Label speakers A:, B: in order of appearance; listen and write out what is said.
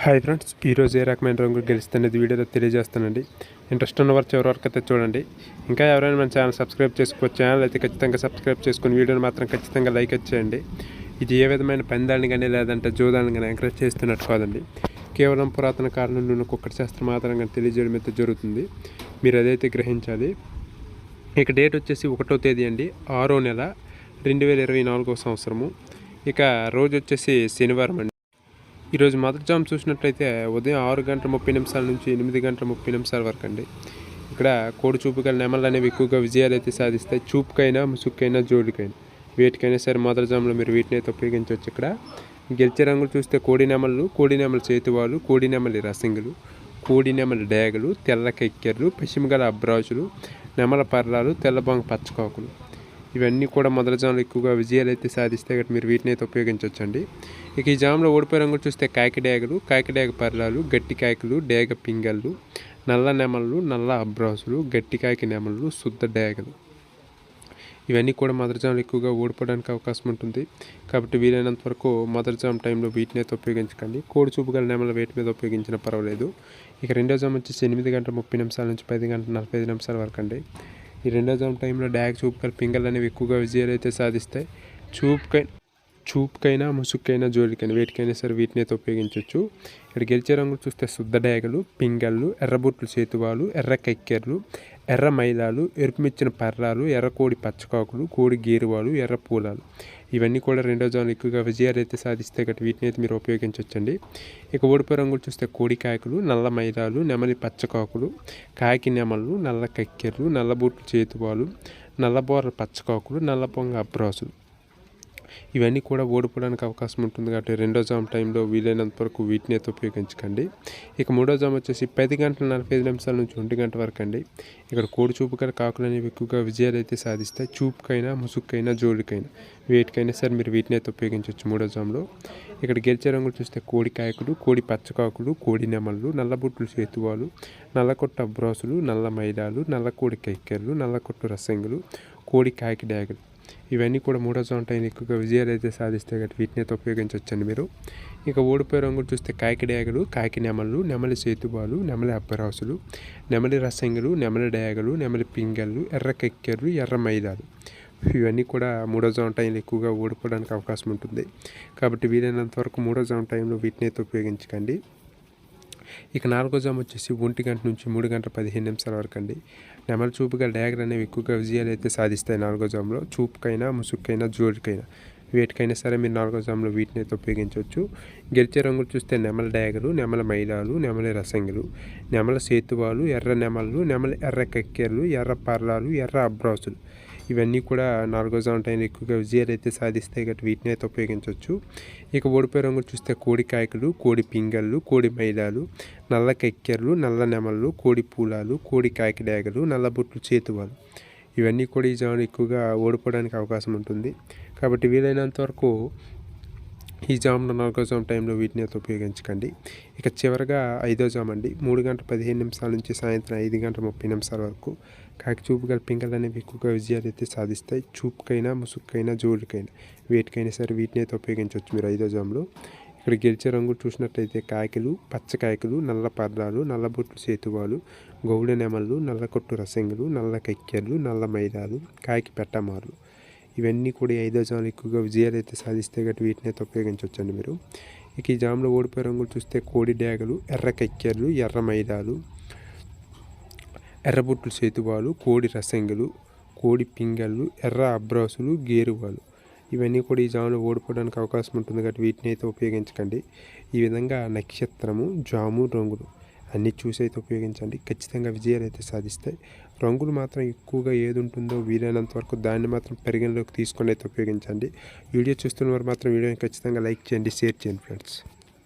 A: Hi friends ఈరోజు ఏ రకమైన రంగు గెలుస్తున్నది వీడియోలో తెలియజేస్తానండి. ఇంట్రెస్ట్ ఉన్న వారు చివరి వరకు అయితే చూడండి. ఇంకా ఎవరైనా మన ఛానల్ సబ్స్క్రైబ్ చేసుకోవచ్చు ఛానల్ అయితే ఖచ్చితంగా సబ్స్క్రైబ్ చేసుకుని వీడియోని మాత్రం ఖచ్చితంగా లైక్ వచ్చేయండి ఇది ఏ విధమైన పందాన్ని కానీ లేదంటే జోదాన్ని కానీ ఎంకరేజ్ చేస్తున్నట్టు కాదండి. కేవలం పురాతన కారణం నుండి కుక్కటి శాస్త్రం మాత్రంగా తెలియజేయడం అయితే జరుగుతుంది. మీరు అదైతే గ్రహించాలి ఇక డేట్ వచ్చేసి ఒకటో తేదీ అండి ఆరో నెల రెండు వేల ఇరవై నాలుగో సంవత్సరము. ఇక రోజు వచ్చేసి శనివారం అండి. ఈరోజు మొదటి జామ్ చూసినట్లయితే ఉదయం ఆరు గంటల ముప్పై నిమిషాల నుంచి ఎనిమిది గంటల ముప్పై నిమిషాల వరకు అండి. ఇక్కడ కోడి చూపు గల నెమలు అనేవి ఎక్కువగా విజయాలు అయితే సాధిస్తాయి. చూపుకైనా ముసుక్కైనా జోడికైనా. వేటికైనా సరే మొదటి మీరు వీటిని అయితే ఉపయోగించవచ్చు ఇక్కడ. గెలిచే రంగులు చూస్తే కోడి నెమలు కోడి నెమల చేతివాళ్ళు కోడి నెమలి రసింగులు కోడి నెమలి డేగలు తెల్ల కెక్కెర్లు పశ్చిమగల అబ్రాజులు నెమల పర్రాలు తెల్లబొంగ పచ్చకాకులు. ఇవన్నీ కూడా మొదటి జాములు ఎక్కువగా విజయాలు అయితే సాధిస్తే గట్టి మీరు వీటిని అయితే ఉపయోగించవచ్చండి ఇక ఈ జాములో ఓడిపోయే రంగులు చూస్తే కాకి డేగలు పర్లాలు గట్టి కాయకులు డేగ పింగళ్ళు నల్ల నెమళ్ళు నల్ల అబ్రాసులు గట్టి కాకి నెమళ్ళు శుద్ధ డేగలు ఇవన్నీ కూడా మదరజాములు ఎక్కువగా ఓడిపోవడానికి అవకాశం ఉంటుంది. కాబట్టి వీలైనంత వరకు మదర్ టైంలో వీటిని అయితే ఉపయోగించకండి. కోడి చూపు గల నెమల వేటి మీద ఉపయోగించినా పర్వాలేదు. ఇక రెండో జామ్ వచ్చేసి ఎనిమిది గంటల ముప్పై నిమిషాల నుంచి పది గంటల నలభై ఐదు నిమిషాల వరకు అండి. ఈ రెండో జోన్ టైంలో డాగ్ చూపు పింగల్ అనేవి ఎక్కువగా విజయాలు అయితే సాధిస్తాయి. చూపుకై చూపుకైనా ముసుక్కైనా జోలికైనా వేటికైనా సరే వీటిని అయితే ఉపయోగించవచ్చు ఇక్కడ గెలిచే రంగులు చూస్తే శుద్ధ డేగలు పింగళ్ళు ఎర్రబొట్లు చేతువాలు ఎర్ర కక్కెర్లు ఎర్ర మైలాలు ఎరుపుమిచ్చిన పర్రాలు ఎర్ర కోడి పచ్చకాకులు కోడి గేరువాలు ఎర్ర పూలాలు. ఇవన్నీ కూడా రెండో జోన్ ఎక్కువగా విజయాలు అయితే సాధిస్తే గట్టి వీటిని అయితే మీరు ఉపయోగించవచ్చండి ఇక ఓడిపోయే రంగులు చూస్తే కోడి కాయకులు నల్ల మైదాలు నెమలి పచ్చకాకులు కాకి నెమలు నల్ల కక్కెర్లు నల్లబొట్లు చేతువాలు నల్లబోర్ర పచ్చకాకులు నల్ల పొంగ అబ్రాసులు. ఇవన్నీ కూడా ఓడిపోవడానికి అవకాశం ఉంటుంది కాబట్టి రెండో జామ్ టైంలో వీలైనంత వరకు వీటిని అయితే ఉపయోగించకండి. ఇక మూడో జామ్ వచ్చేసి పది గంటల నలభై ఐదు నిమిషాల నుంచి ఒంటి గంట వరకు అండి. ఇక్కడ కోడి చూపు గల కాకులు అనేవి ఎక్కువగా విజయాలు అయితే సాధిస్తాయి. చూపుకైనా ముసుగుకైనా జోడికైనా వేటికైనా సరే మీరు వీటిని అయితే ఉపయోగించవచ్చు మూడో జామ్లో. ఇక్కడ గెలిచే రంగులు చూస్తే కోడి కాయకులు కోడి పచ్చకాకులు కోడి నెమళ్ళు నల్లబుట్లు సేతువాలు నల్లకొట్ట అబ్రాసులు నల్ల మైదాలు నల్ల కోడి కైకెర్లు నల్లకొట్టు రసంగులు కోడి కాయకి డ్యాగులు. ఇవన్నీ కూడా మూడో ఉంటాయి ఎక్కువగా విజయాలు అయితే సాధిస్తే కాబట్టి వీటిని అయితే ఉపయోగించవచ్చండి మీరు. ఇక ఓడిపోయే రంగులు చూస్తే కాకి డయాగలు కాకి నెమలు నెమలి సేతుబాలు నెమలి అబ్బరాసులు నెమలి రసంగులు నెమలి డయాగలు నెమలి పింగళ్ళు ఎర్ర కెక్కెర్లు ఎర్ర మైదాలు. ఇవన్నీ కూడా మూడో జోన్ టైంలో ఎక్కువగా ఓడిపోవడానికి అవకాశం ఉంటుంది. కాబట్టి వీలైనంత వరకు మూడో జోన్ టైంలో వీటిని అయితే ఉపయోగించకండి. ఇక నాలుగో జామ్ వచ్చేసి ఒంటి గంట నుంచి మూడు గంటల పదిహేను నిమిషాల వరకు అండి. నెమల చూపుగా డ్యాగర్ అనేవి ఎక్కువగా విజయాలు అయితే సాధిస్తాయి నాలుగో జామ్లో. చూపుకైనా ముసుక్కైనా జోడికైనా. వేటికైనా సరే మీరు నాలుగో జామ్లో వీటిని అయితే ఉపయోగించవచ్చు. గెలిచే రంగులు చూస్తే నెమల డ్యాగరు నెమల మైలాలు నెమల రసంగులు నెమల సేతువాలు ఎర్ర నెమలు నెమల ఎర్ర కక్కెర్లు ఎర్ర పర్లాలు ఎర్ర అబ్రాసులు. ఇవన్నీ కూడా నాలుగో జామ్ ఎక్కువగా విజయాలు అయితే సాధిస్తే గట్టి వీటిని అయితే ఉపయోగించవచ్చు. ఇక ఓడిపోయే రంగులు చూస్తే కోడి కాయకులు కోడి పింగళ్ళు కోడి మైలాలు నల్ల కెక్కెర్లు నల్ల నెమళ్ళు కోడి పూలాలు కోడి కాయకి డాగలు నల్ల బొట్లు చేతువాలు. ఇవన్నీ కూడా ఈ జాములు ఎక్కువగా ఓడిపోవడానికి అవకాశం ఉంటుంది. కాబట్టి వీలైనంత వరకు ఈ జామ్లో నాలుగో జామ్ టైంలో వీటిని అయితే ఉపయోగించకండి. ఇక చివరిగా ఐదో జామ్ అండి. మూడు గంటల పదిహేను నిమిషాల నుంచి సాయంత్రం ఐదు గంటల ముప్పై నిమిషాల వరకు కాకి చూపు గల అనేవి ఎక్కువగా విజయాలు అయితే సాధిస్తాయి. చూపుకైనా ముసుక్కైనా జోడికైనా వేటికైనా సరే వీటిని అయితే ఉపయోగించవచ్చు మీరు ఐదో జామ్లో. ఇక్కడ గెలిచే రంగు చూసినట్లయితే కాయకులు పచ్చకాయకులు నల్ల పర్రాలు నల్ల బొట్లు సేతువాలు గౌడ నెమళ్ళు నల్ల కొట్టు రసంగులు నల్ల కక్కెర్లు నల్ల మైదాలు కాయకి పెట్టమారులు. ఇవన్నీ కూడా ఐదో జాములు ఎక్కువగా విజయాలు అయితే సాధిస్తే గట్టి వీటిని అయితే ఉపయోగించవచ్చండి మీరు. ఇక ఈ జాములో ఓడిపోయే రంగులు చూస్తే కోడి డ్యాగలు ఎర్ర కక్కెర్లు ఎర్ర మైదాలు ఎర్రబుట్లు సేతువాలు కోడి రసంగులు కోడి పింగళ్ళు ఎర్ర అబ్రాసులు గేరువాలు. ఇవన్నీ కూడా ఈ జాములో ఓడిపోవడానికి అవకాశం ఉంటుంది కాబట్టి వీటిని అయితే ఉపయోగించకండి. ఈ విధంగా నక్షత్రము జాము రంగులు అన్నీ చూసి అయితే ఉపయోగించండి. ఖచ్చితంగా విజయాలు అయితే సాధిస్తాయి రంగులు మాత్రం ఎక్కువగా ఏది ఉంటుందో వీలైనంత వరకు దాన్ని మాత్రం పరిగణలోకి తీసుకొని అయితే ఉపయోగించండి. వీడియో చూస్తున్న వారు మాత్రం వీడియోని ఖచ్చితంగా లైక్ చేయండి షేర్ చేయండి ఫ్రెండ్స్.